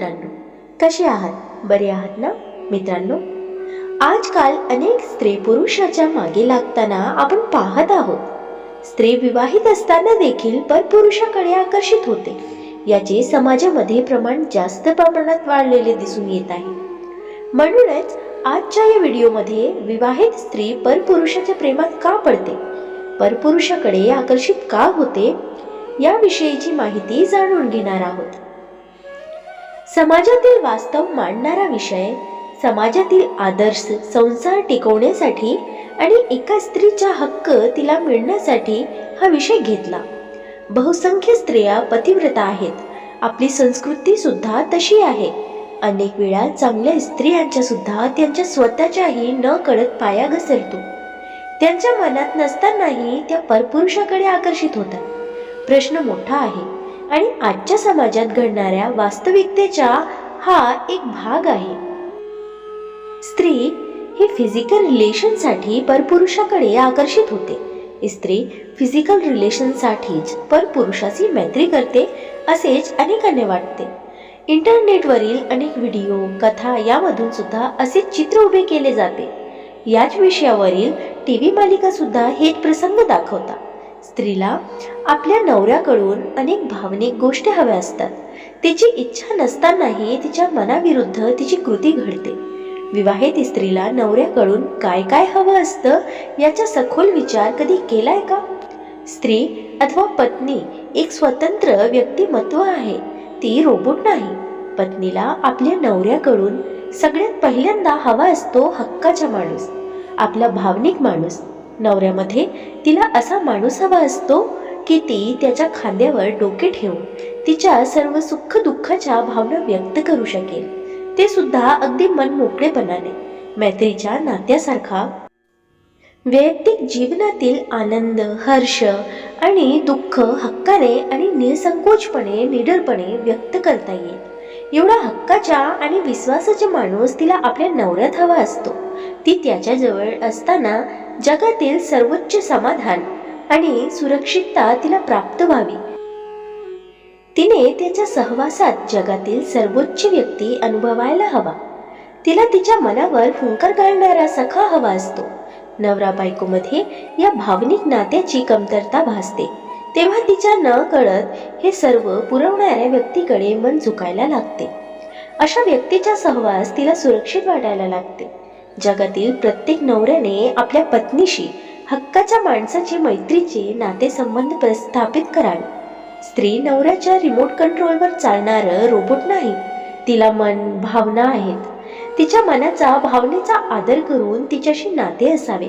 मित्रांनो कसे आहात? बरे आहात ना? मित्रांनो आजकाल अनेक स्त्री पुरुषाच्या मागे लागताना आपण पाहत आहोत. स्त्री विवाहित असताना देखील पर पुरुषाकडे आकर्षित होते. याचे समाजामध्ये प्रमाण जास्त प्रमाणात वाढलेले दिसून येत आहे. म्हणूनच आजच्या या व्हिडिओमध्ये विवाहित स्त्री परपुरुषाच्या प्रेमात का पडते? परपुरुषाकडे आकर्षित का होते? याविषयीची माहिती जाणून घेणार आहोत. समाजातील वास्तव मांडणारा विषय समाजातील आदर्श संसार टिकवण्यासाठी आणि एका स्त्रीचा हक्क तिला मिळण्यासाठी हा विषय घेतला. बहुसंख्य स्त्रिया पतिव्रता आहेत. आपली संस्कृती सुद्धा तशी आहे. अनेक वेळा चांगल्या स्त्रियांच्या सुद्धा त्यांच्या स्वतःच्याही न कळत पाया घसरतो. त्यांच्या मनात नसतानाही त्या परपुरुषाकडे आकर्षित होतात. प्रश्न मोठा आहे. आणि आजच्या समाजात घडणाऱ्या वास्तविकतेचा हा एक भाग आहे. स्त्री ही फिजिकल रिलेशनसाठी परपुरुषाकडे आकर्षित होते. स्त्री फिजिकल रिलेशनसाठीच परपुरुषाची मैत्री करते असेच अनेकांना वाटते. इंटरनेटवरील अनेक व्हिडिओ कथा यामधून सुद्धा असे चित्र उभे केले जाते. याच विषयावरील टी व्ही मालिका सुद्धा हेच प्रसंग दाखवतात. स्त्रीला आपल्या नवऱ्याकडून अनेक भावनिक गोष्टी हव्या असतात. तिची इच्छा नसतानाही तिच्या मनाविरुद्ध तिची कृती घडते. विवाहित स्त्रीला नवऱ्याकडून काय काय हवं असतं याचा सखोल विचार कधी केलाय का? स्त्री अथवा पत्नी एक स्वतंत्र व्यक्तिमत्व आहे. ती रोबोट नाही. पत्नीला आपल्या नवऱ्याकडून सगळ्यात पहिल्यांदा हवा असतो हक्काचा माणूस. आपला भावनिक माणूस. नवऱ्यामध्ये तिला असा माणूस हवा असतो की ती त्याच्या खांद्यावर डोके ठेवून तिच्या सर्व सुख दुःखाच्या भावना व्यक्त करू शकेल. ते सुद्धा अगदी मन मोकळेपणाने मैत्रीच्या नात्यासारखा. वैयक्तिक जीवनातील आनंद हर्ष आणि दुःख हक्काने आणि निसंकोचपणे निडरपणे व्यक्त करता येईल. एवढा हक्काच्या आणि विश्वासाचा माणूस तिला आपल्या नवऱ्यात हवा असतो. ती त्याच्याजवळ असताना जगातील सर्वोच्च समाधान आणि सुरक्षितता तिला प्राप्त व्हावी. तिने त्याच्या सहवासात जगातील सर्वोच्च व्यक्ती अनुभवायला हवा. तिला तिच्या मनावर हुंकार घालणारा सखा हवा असतो. नवरा बायकोमध्ये या भावनिक नात्याची कमतरता भासते. तेव्हा तिच्या न कळत हे सर्व पुरवणाऱ्या व्यक्तीकडे मन झुकायला लागते. अशा व्यक्तीचा सहवास तिला सुरक्षित वाटायला लागते. जगातील प्रत्येक नवऱ्याने आपल्या पत्नीशी हक्काच्या माणसाचे मैत्रीचे नातेसंबंध प्रस्थापित करावे. स्त्री नवऱ्याच्या रिमोट कंट्रोलवर चालणारं रोबोट नाही. तिला मन भावना आहेत. तिच्या मनाचा भावनेचा आदर करून तिच्याशी नाते असावे.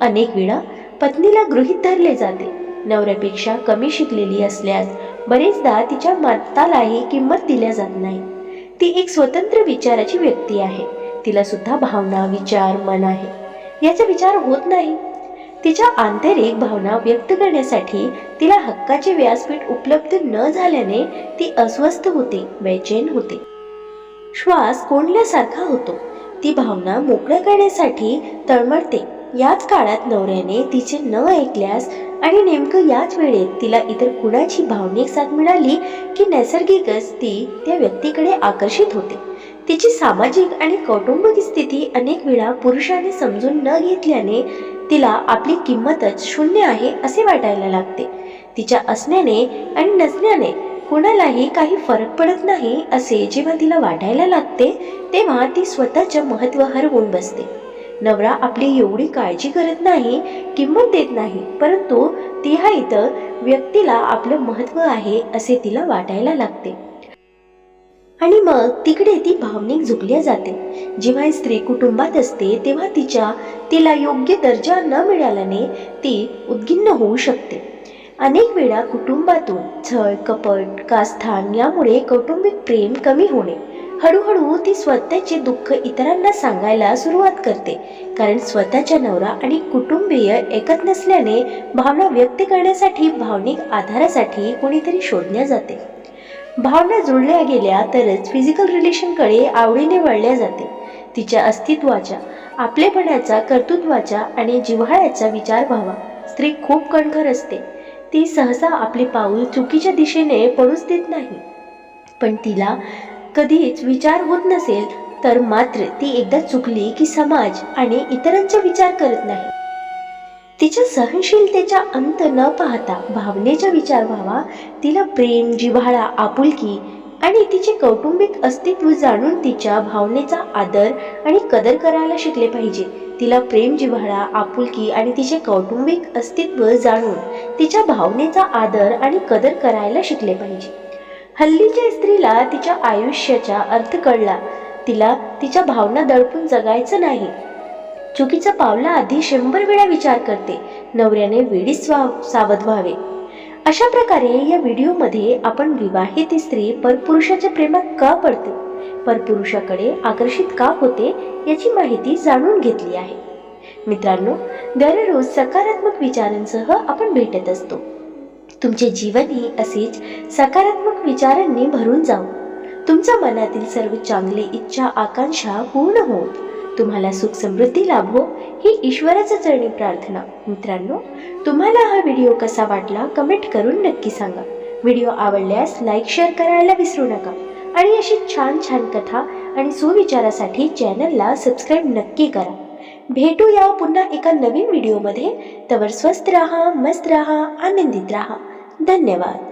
अनेक वेळा पत्नीला गृहीत धरले जाते. नवऱ्यापेक्षा कमी शिकलेली असल्यास बरेचदा तिच्या मतालाही किंमत दिल्या जात नाही. ती एक स्वतंत्र विचाराची व्यक्ती आहे. तिला सुद्धा भावना विचार मन आहे. याचा विचार होत नाही. तिच्या आंतरिक भावना व्यक्त करण्यासाठी तिला हक्काचे व्यासपीठ उपलब्ध न झाल्याने ती अस्वस्थ होते बेचैन होते. श्वास कोंडल्यासारखा होतो. ती भावना मोकळ्या करण्यासाठी तळमळते. याच काळात नवऱ्याने तिचे न ऐकल्यास आणि नेमकं याच वेळेत तिला इतर कुणाची भावनिक साथ मिळाली की नैसर्गिकच ती त्या व्यक्तीकडे आकर्षित होते? तिची सामाजिक आणि कौटुंबिक स्थिती अनेक वेळा पुरुषाने समजून न घेतल्याने तिला आपली किंमतच शून्य आहे असे वाटायला लागते. तिच्या असण्याने आणि नसण्याने कुणालाही काही फरक पडत नाही असे जेव्हा तिला वाटायला लागते तेव्हा ती स्वतःचे महत्त्व हरवून बसते. नवरा आपली एवढी काळजी करत नाही किंमत देत नाही परंतु ती हा इतर व्यक्तीला आपलं महत्त्व आहे असे तिला वाटायला लागते. आणि मग तिकडे ती भावनिक झुकल्या जाते. जेव्हा स्त्री कुटुंबात असते तेव्हा तिच्या तिला योग्य दर्जा न मिळाल्याने ती उद्गिन्न होऊ शकते. अनेक वेळा कुटुंबातून छळ कपट कास्थान यामुळे कौटुंबिक प्रेम कमी होणे. हळूहळू ती स्वतःचे दुःख इतरांना सांगायला सुरुवात करते कारण स्वतःच्या नवरा आणि कुटुंबीय एकत नसल्याने भावना व्यक्त करण्यासाठी भावनिक आधारासाठी कोणीतरी शोधल्या जाते. भावना जुळल्या गेल्या तरच फिजिकल रिलेशनकडे आवडीने वळल्या जाते. तिच्या अस्तित्वाच्या आपलेपणाचा कर्तृत्वाचा आणि जिव्हाळ्याचा विचार व्हावा. स्त्री खूप कणखर असते. ती सहसा आपले पाऊल चुकीच्या दिशेने पडूच देत नाही. पण तिला कधीच विचार होत नसेल तर मात्र ती एकदा चुकली की समाज आणि इतरांचा विचार करत नाही. तिच्या सहनशीलतेचा अंत न पाहता भावनेचा विचार व्हावा तिला प्रेम जिव्हाळा आपुलकी आणि तिचे कौटुंबिक अस्तित्व जाणून तिच्या भावनेचा आदर आणि कदर करायला शिकले पाहिजे. तिला प्रेम जिव्हाळा आपुलकी आणि तिचे कौटुंबिक अस्तित्व जाणून तिच्या भावनेचा आदर आणि कदर करायला शिकले पाहिजे. हल्लीच्या स्त्रीला तिच्या आयुष्याचा अर्थ कळला. तिला तिच्या भावना दडपून जगायचं नाही. चुकीचं पावला आधी शंभर वेळा विचार करते. नवऱ्याने वेळीच स्वा सावध व्हावे. अशा प्रकारे या व्हिडिओमध्ये आपण विवाहित स्त्री परपुरुषाच्या प्रेमात का पडते? परपुरुषाकडे आकर्षित का होते याची माहिती जाणून घेतली आहे. मित्रांनो दररोज सकारात्मक विचारांसह आपण भेटत असतो. तुमचे जीवनही असेच सकारात्मक विचारांनी भरून जाऊ तुमच्या मनातील सर्व चांगली इच्छा आकांक्षा पूर्ण होत तुम्हाला सुख समृद्धी लाभो ही ईश्वराच्या चरणी प्रार्थना. मित्रांनो तुम्हाला हा व्हिडिओ कसा वाटला कमेंट करून नक्की सांगा. व्हिडिओ आवडल्यास लाईक शेअर करायला विसरू नका. आणि अशी छान छान कथा आणि सुविचारासाठी चॅनलला सबस्क्राईब नक्की करा. भेटूया पुन्हा एका नवीन व्हिडिओमध्ये. तवर स्वस्त राहा मस्त राहा आनंदित राहा. धन्यवाद.